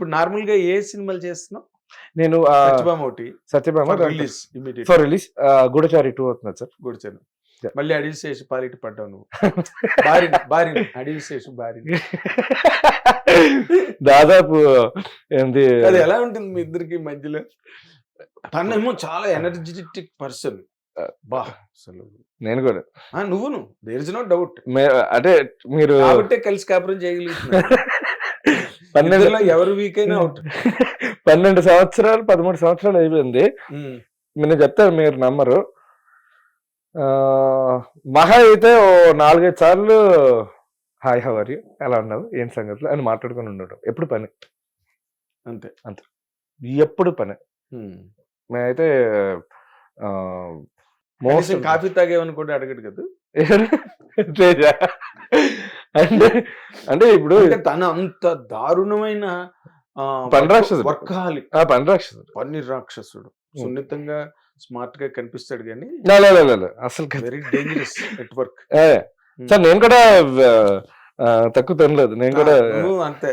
ఇప్పుడు నార్మల్గా ఏ సినిమాలు చేస్తున్నావు? నేను సత్యభామ ఒకటి Satyabhama release immediate for release Goodachari two అవుతుంది సార్. Yeah. మళ్ళీ అడవి చేసి పాలిటి పడ్డావు నువ్వు. బారిన్ బారిన్ అడవి చేసి బారిన్. దాదాపు ఏంది? అది ఎలా ఉంటుంది మీ ఇద్దరికి మధ్యలో? తనేమో చాలా ఎనర్జెటిక్ పర్సన్. బా అసలు. నేను కూడా. నువ్వును. దేర్ ఇస్ నో డౌట్ అంటే మీరు కాబట్టే కలిసి కాపురం చేయగలుగుతున్నారు. పన్నెండు ఎవరు వీక్ అయినా అవుట్ పన్నెండు సంవత్సరాలు పదమూడు సంవత్సరాలు అయిపోయింది. నేను చెప్తాను మీరు నమ్మరు. ఆ, మహా అయితే ఓ నాలుగైదు సార్లు హాయ్ హవర్ యూ ఎలా ఉన్నావు? ఏం సంగతులు? అని మాట్లాడుకొని ఉండడం. ఎప్పుడు పని? అంతే. ఎప్పుడు పని. మేమైతే మోస్ట్ కాఫీ తాగేవని కూడా అడగడు కదా. అంటే అంటే ఇప్పుడు తన అంత దారుణమైన పని రాక్షసుడు. వర్కాలి ఆ పని రాక్షసుడు. పన్ని రాక్షసుడు. సున్నితంగా స్మార్ట్గా కనిపిస్తాడు కానీ. అసలు. వెరీ డేంజరస్ నెట్ వర్క్ ఏ, సార్ నేను కూడా తక్కువ తినలేదు. నేను కూడా అంతే.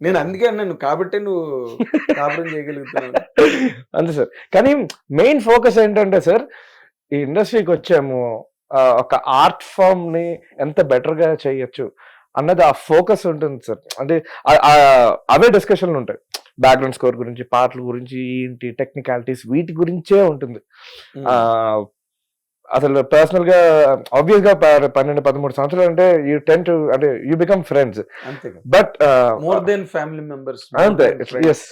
నేను అందుకే అన్నాను కాబట్టి నువ్వు కాపురం చేయగలుగుతున్నావు. అంతే సార్. కానీ మెయిన్ ఫోకస్ ఏంటంటే సార్ ఈ ఇండస్ట్రీకి వచ్చాము. ఒక ఆర్ట్ ఫామ్ని ఎంత బెటర్గా చేయొచ్చు అన్నది ఆ ఫోకస్ ఉంటుంది సార్. అంటే అవే డిస్కషన్లు ఉంటాయి. బ్యాక్గ్రౌండ్ స్కోర్ గురించి పాటల గురించి ఏంటి టెక్నికాలిటీస్ వీటి గురించే ఉంటుంది. అసలు పర్సనల్గా ఆబ్వియస్గా పన్నెండు పదమూడు సంవత్సరాలు అంటే యూ టెన్ టు అంటే you become friends but more than family members అంతే. Yes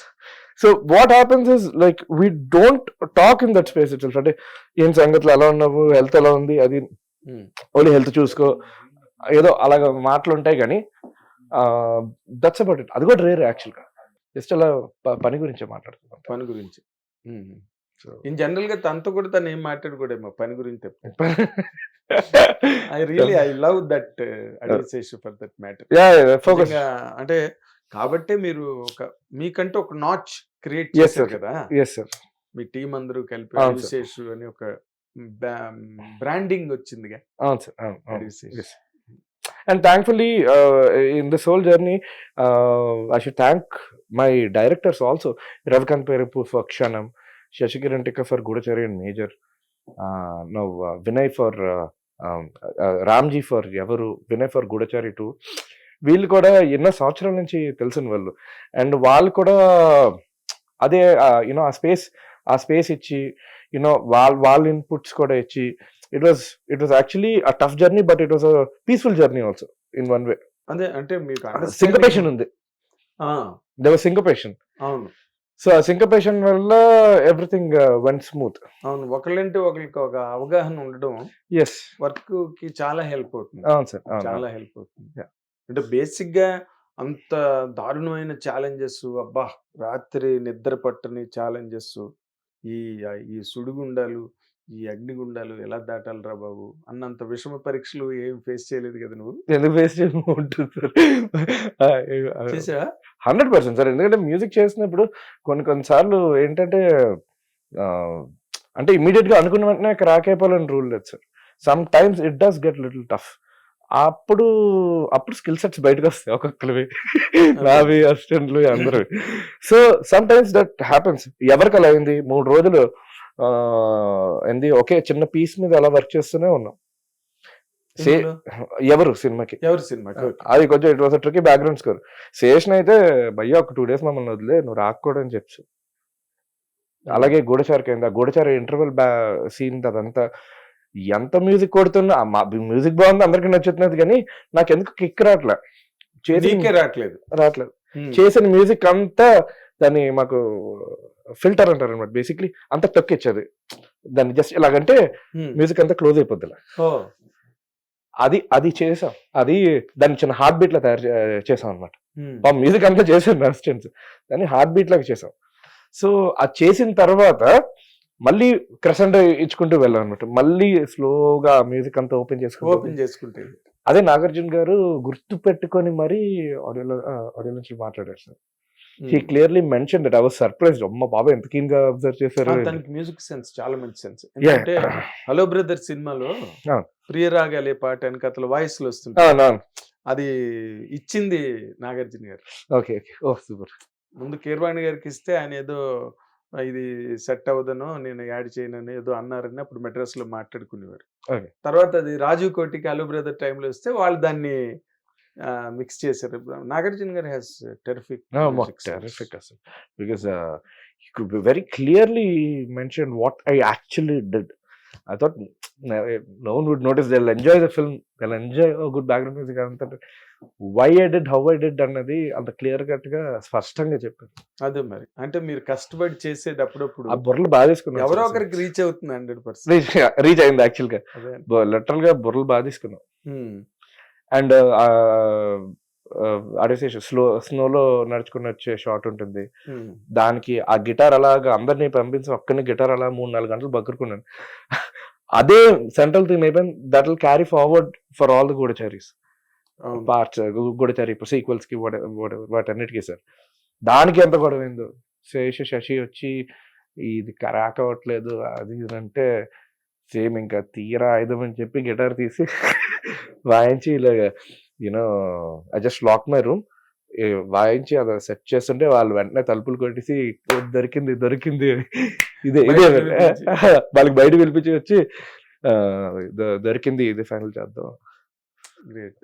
so what happens is like we don't talk in that space it అంటే ఏం సంగతులు ఎలా ఉన్నావు? హెల్త్ ఎలా ఉంది? అది ఓన్లీ హెల్త్ చూసుకో. ఏదో అలాగ మాటలు ఉంటాయి కానీ దట్స్ అబౌట్ ఇట్ అది కూడా రేర్ యాక్చువల్గా జస్ట్ అలా పని గురించే మాట్లాడుతున్నాం పని గురించి. ఇన్ జనరల్గా తనతో కూడా తను ఏం మాట్లాడుకోడేమో? పని గురించి I really I love that advisation for that matter focus అంటే కాబట్టి మీరు ఒక మీకంటే ఒక నాచ్ క్రియేట్ చేశారు కదా? మీ టీం అందరూ కలిపి హరిశేషు అని ఒక బ్రాండింగ్ వచ్చిందిగా. And thankfully in this whole journey I should thank my directors also Ravikanth Perepu for Kshanam Sashikiran Tikka for Goodachari Major no Vinay for Ramji for ఎవరు వినయ్ ఫర్ గూఢచారి టూ వీళ్ళు కూడా ఎన్నో సంవత్సరాల నుంచి తెలిసిన వాళ్ళు. అండ్ వాళ్ళు కూడా అదే యూనో ఆ స్పేస్ ఆ స్పేస్ ఇచ్చి యూనో వాళ్ళ వాళ్ళ ఇన్పుట్స్ కూడా ఇచ్చి it was it was actually a tough journey but it was a peaceful journey also in one way అదే అంటే మీకు సింకపేషన్ ఉంది. ఆ, దేవర్ సింకపేషన్ అవును. సో ఆ సింకపేషన్ వల్ల ఎవ్రీథింగ్ వన్ స్మూత్ అవును ఒకళ్ళంటే ఒకరికి ఒక అవగాహన ఉండడం ఎస్ వర్క్కి చాలా హెల్ప్ అవుతుంది. అవును సార్ చాలా హెల్ప్ అవుతుంది. అంటే బేసిక్గా అంత దారుణమైన ఛాలెంజెస్ అబ్బా! రాత్రి నిద్ర పట్టని ఛాలెంజెస్ ఈ ఈ సుడిగుండాలు ఈ అగ్నిగుండాలు ఎలా దాటాలిరా బాబు? అన్నంత విషమ పరీక్షలు ఏం ఫేస్ చేయలేదు కదా నువ్వు? ఎందుకు వేస్ట్ ఉంటుంది సార్? Hundred percent sir. ఎందుకంటే మ్యూజిక్ చేసినప్పుడు కొన్ని కొన్నిసార్లు ఏంటంటే అంటే ఇమీడియట్గా అనుకున్న వెంటనే క్రాక్ అయిపోవాలని రూల్ లేదు sir. Sometimes it does get little tough. అప్పుడు అప్పుడు స్కిల్ సెట్స్ బయటకు వస్తాయి ఒక్కొక్కరివి. నావి అసిస్టెంట్లు అందరూ so sometimes that happens ఎవరికి అలా అయింది? మూడు రోజులు ఏంది ఒకే చిన్న పీస్ మీద అలా వర్క్ చేస్తూనే ఉన్నాం. ఎవరు సినిమాకి? ఎవరి సినిమా? అది కొంచెం it was tricky background score session అయితే భయ్యా ఒక టూ డేస్ మమ్మల్ని వదిలే నువ్వు రాకూడదని చెప్పు. అలాగే గూఢచారికి అయింది. ఆ గూఢచారి ఇంటర్వెల్ బ్యా సీన్ అదంతా ఎంత మ్యూజిక్ కొడుతున్నా మ్యూజిక్ బాగుంది అందరికి నచ్చుతున్నది కానీ నాకు ఎందుకు కిక్ రావట్లే నీకే రావట్లేదు. రావట్లేదు. చేసిన మ్యూజిక్ అంతా దాన్ని మాకు ఫిల్టర్ అంటారు అనమాట బేసిక్లీ అంతా తొక్కిచ్చేది. దాన్ని జస్ట్ ఇలాగంటే Hmm. మ్యూజిక్ అంతా క్లోజ్ అయిపోద్ది అది అది చేసాం. అది దాన్ని చిన్న హార్ట్ బీట్ లా తయారు చేసాం అనమాట మ్యూజిక్ అంతా చేశాను అసిస్టెంట్స్ దాన్ని హార్ట్ బీట్ లాగా చేసాం. సో అది చేసిన తర్వాత మళ్ళీ క్రసెంట్ ఇచ్చుకుంటూ వెళ్ళాం అనమాట మళ్ళీ స్లోగా మ్యూజిక్ అంతా ఓపెన్ చేసుకుంటూ ఓపెన్ చేసుకుంటే. అదే నాగార్జున గారు గుర్తు పెట్టుకొని మరీ ఆడియోలో ఆడియో నుంచి మాట్లాడారు sir. He clearly mention that I was surprise అమ్మ బాబా ఎంత కీన్గా అబ్జర్వ్ చేశారు. ఆ, తనకి మ్యూజిక్ సెన్స్ చాలా మంచి సెన్స్ ఎందుకంటే హలో బ్రదర్ సినిమాలో. ప్రియరాగాలే పాట వెనకతల వాయిస్లో వస్తుంది అది ఇచ్చింది నాగార్జున గారు. ఓకే ఓకే ఓ సూపర్ ముందు కీరవాణి గారికి ఇస్తే ఆయన ఏదో "ఆ, ఇది సెట్ అవ్వదనో నేను యాడ్ చేయనని ఏదో అన్నారని అప్పుడు మెడ్రాస్లో మాట్లాడుకునేవారు. తర్వాత అది రాజీవ్ కోటికి అలు బ్రదర్ టైంలో వస్తే వాళ్ళు దాన్ని మిక్స్ చేశారు. Nagarjuna garu has terrific terrific అసలు. Because very clearly mention what I actually did. I thought no one would notice they enjoy the film they enjoy good background music అంత why I did how I did అన్నది అంత clear కట్గా స్పష్టంగా చెప్పారు. అదే మరి. అంటే మీరు కష్టపడి చేసేది అప్పుడప్పుడు ఆ బుర్రలు బాధేసుకున్నాం ఎవరో ఒకరికి రీచ్ అవుతుంది హండ్రెడ్ పర్సెంట్ రీచ్ అయింది యాక్చువల్గా. లిటరల్గా బుర్రలు బాధేసుకున్నాం అండ్ అడిసే స్లో స్నోలో నడుచుకుని వచ్చే షాట్ ఉంటుంది. దానికి ఆ గిటార్ అలాగా అందరినీ పంపించి ఒక్కని గిటార్ అలా మూడు నాలుగు గంటలు బగ్గురుకున్నాను అదే సెంట్రల్ థీమ్ అయిపోయింది. That will carry forward for all the Goodacharis. Parts Goodachari ఇప్పుడు సీక్వెల్స్కి వాటన్నిటికీ సార్. దానికి ఎంత గొడవైందో శేష శశి వచ్చి ఇది కరాక్ అవ్వట్లేదు. అది ఇది అంటే సేమ్ ఇంకా తీరా ఆయుధం అని చెప్పి గిటార్ తీసి వాయించి ఇలాగ you know I just lock my room వాయించి అది సెట్ చేస్తుంటే వాళ్ళు వెంటనే తలుపులు కొట్టేసి "ఓ, దొరికింది దొరికింది అని." ఇదే ఇదే. వాళ్ళకి బయట పిలిపించి వచ్చి "ఆ, దొ- దొరికింది ఇది ఫైనల్ చేద్దాం గ్రేట్